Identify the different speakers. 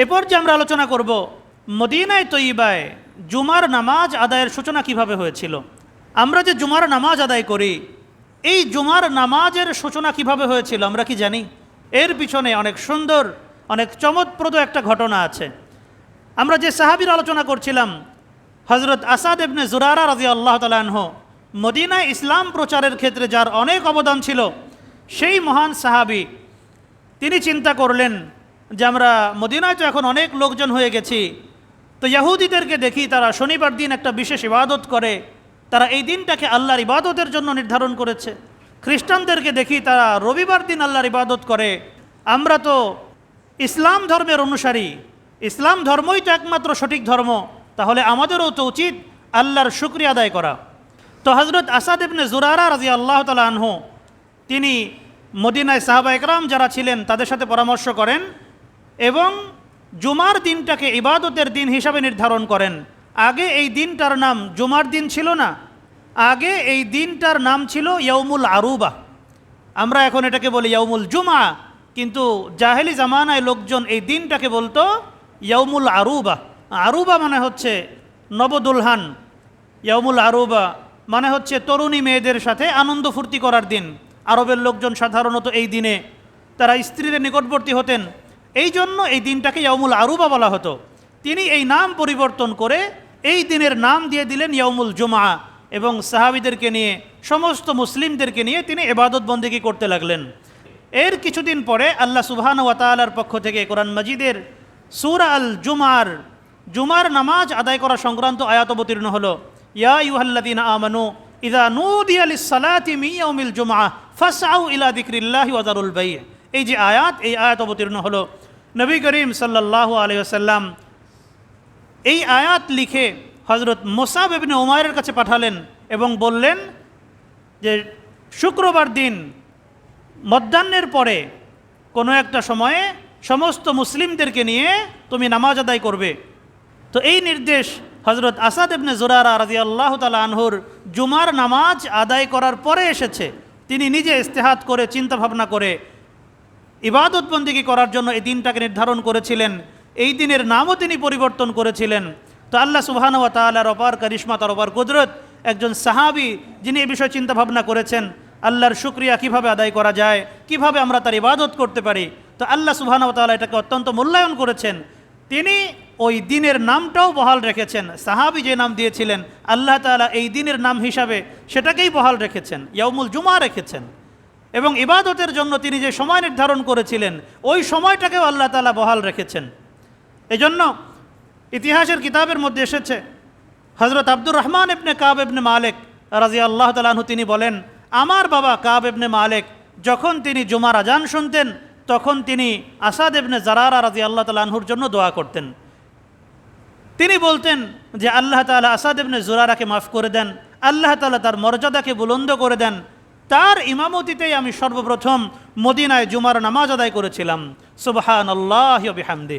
Speaker 1: এরপর যে আমরা আলোচনা করব, মদিনায় তৈবায় জুমার নামাজ আদায়ের সূচনা কীভাবে হয়েছিল? আমরা যে জুমার নামাজ আদায় করি, এই জুমার নামাজের সূচনা কীভাবে হয়েছিল আমরা কি জানি? এর পিছনে অনেক সুন্দর, অনেক চমৎপ্রদ একটা ঘটনা আছে। আমরা যে সাহাবির আলোচনা করছিলাম হজরত আসাদ এবনে জুরারা রাজি আল্লাহ তালাহ মদিনায় ইসলাম প্রচারের ক্ষেত্রে যার অনেক অবদান ছিল, সেই মহান সাহাবি, তিনি চিন্তা করলেন যে আমরা মদিনায় তো এখন অনেক লোকজন হয়ে গেছি। তো ইয়াহুদিদেরকে দেখি তারা শনিবার দিন একটা বিশেষ ইবাদত করে। তারা এই দিনটাকে আল্লাহর ইবাদতের জন্য নির্ধারণ করেছে। খ্রিস্টানদেরকে দেখি তারা রবিবার দিন আল্লাহর ইবাদত করে। আমরা তো ইসলাম ধর্মের অনুসারী। ইসলাম ধর্মই তো একমাত্র সঠিক ধর্ম। তাহলে আমাদেরও তো উচিত আল্লাহর শুক্রিয়া আদায় করা। তো হজরত আসাদ ইবনে জুরারা রাজি আল্লাহ তালা আনহু, তিনি মদিনায় সাহাবা একরাম যারা ছিলেন, তাদের সাথে পরামর্শ করেন এবং জুমার দিনটাকে ইবাদতের দিন হিসাবে নির্ধারণ করেন। আগে এই দিনটার নাম জুমার দিন ছিল না, আগে এই দিনটার নাম ছিল ইয়ৌমুল আরুবা। আমরা এখন এটাকে বলি ইয়ৌমুল জুমা, কিন্তু জাহেলি জামানায় লোকজন এই দিনটাকে বলতো ইয়ৌমুল আরুবা। আরুবা মানে হচ্ছে নবদুলহান। ইয়ৌমুল আরুবা মানে হচ্ছে তরুণী মেয়েদের সাথে আনন্দ ফুর্তি করার দিন। আরবের লোকজন সাধারণত এই দিনে তারা স্ত্রীদের নিকটবর্তী হতেন এই জন্য এই দিনটাকে ইয়ৌমুল আরুবা বলা হতো। তিনি এই নাম পরিবর্তন করে এই দিনের নাম দিয়ে দিলেন ইয়ৌমুল জুমা এবং সাহাবিদেরকে নিয়ে, সমস্ত মুসলিমদেরকে নিয়ে তিনি এবাদত বন্দিকে করতে লাগলেন। এর কিছুদিন পরে আল্লাহ সুবহান ওয়া তাআলার পক্ষ থেকে কোরআন মজিদের সূরা আল জুমার জুমার নামাজ আদায় করা সংক্রান্ত আয়াত অবতীর্ণ হলো। ইয়া ইউহাল্লাদিন আমানু ইদা নুদিয়া লিস-সালাতি মিন ইয়াউমিল জুমআহ ফাসআউ ইলা যিকরিল্লাহি ওয়া যারুল বাই' এই যে আয়াত, এই আয়াত অবতীর্ণ হলো নবী করিম সাল্লাল্লাহু আলাইহি ওয়াসাল্লাম। এই আয়াত লিখে হজরত মোসাব ইবনে উমায়ের কাছে পাঠালেন এবং বললেন যে, শুক্রবার দিন, মধ্যাহ্নের পরে কোনো একটা সময়ে সমস্ত মুসলিমদেরকে নিয়ে তুমি নামাজ আদায় করবে। তো এই নির্দেশ হজরত আসাদ ইবনে জুরারা রাজি আল্লাহ তালা আনহুর জুমার নামাজ আদায় করার পরে এসেছে। তিনি নিজে ইস্তেহাত করে চিন্তা ভাবনা করে ইবাদত বন্দিগি করার জন্য এই দিনটাকে নির্ধারণ করেছিলেন। এই দিনের নামও তিনি পরিবর্তন করেছিলেন। তো আল্লাহ সুবহান ওয়া তাআলার অপার কারিশমা, তার অপার কুদরত, একজন সাহাবি যিনি এই বিষয়ে চিন্তা ভাবনা করেছেন, আল্লাহর শুক্রিয়া কীভাবে আদায় করা যায়, কীভাবে আমরা তার ইবাদত করতে পারি। তো আল্লাহ সুবহান ওয়া তাআলা এটাকে অত্যন্ত মূল্যায়ন করেছেন। তিনি ওই দিনের নামটাও বহাল রেখেছেন। সাহাবি যে নাম দিয়েছিলেন, আল্লাহ তাআলা এই দিনের নাম হিসাবে সেটাকেই বহাল রেখেছেন, ইয়াউমুল জুমা রেখেছেন। এবং ইবাদতের জন্য তিনি যে সময় নির্ধারণ করেছিলেন, ওই সময়টাকেও আল্লাহ তালা বহাল রেখেছেন। এজন্য ইতিহাসের কিতাবের মধ্যে এসেছে হজরত আব্দুর রহমান ইবনে কাব ইবনে মালেক রাজি আল্লাহ তালাহু তিনি বলেন, আমার বাবা কাব ইবনে মালেক যখন তিনি জুমার আজান শুনতেন, তখন তিনি আসাদ ইবনে জারারা রাজি আল্লাহ তালাহুর জন্য দোয়া করতেন। তিনি বলতেন যে, আল্লাহ তালা আসাদ ইবনে জুরারাকে মাফ করে দেন, আল্লাহ তালা তার মর্যাদাকে বুলন্দ করে দেন তার ইমামতিতেই আমি সর্বপ্রথম মদিনায় জুমার নামাজ আদায় করেছিলাম। সুবাহান আল্লাহ বিহামদি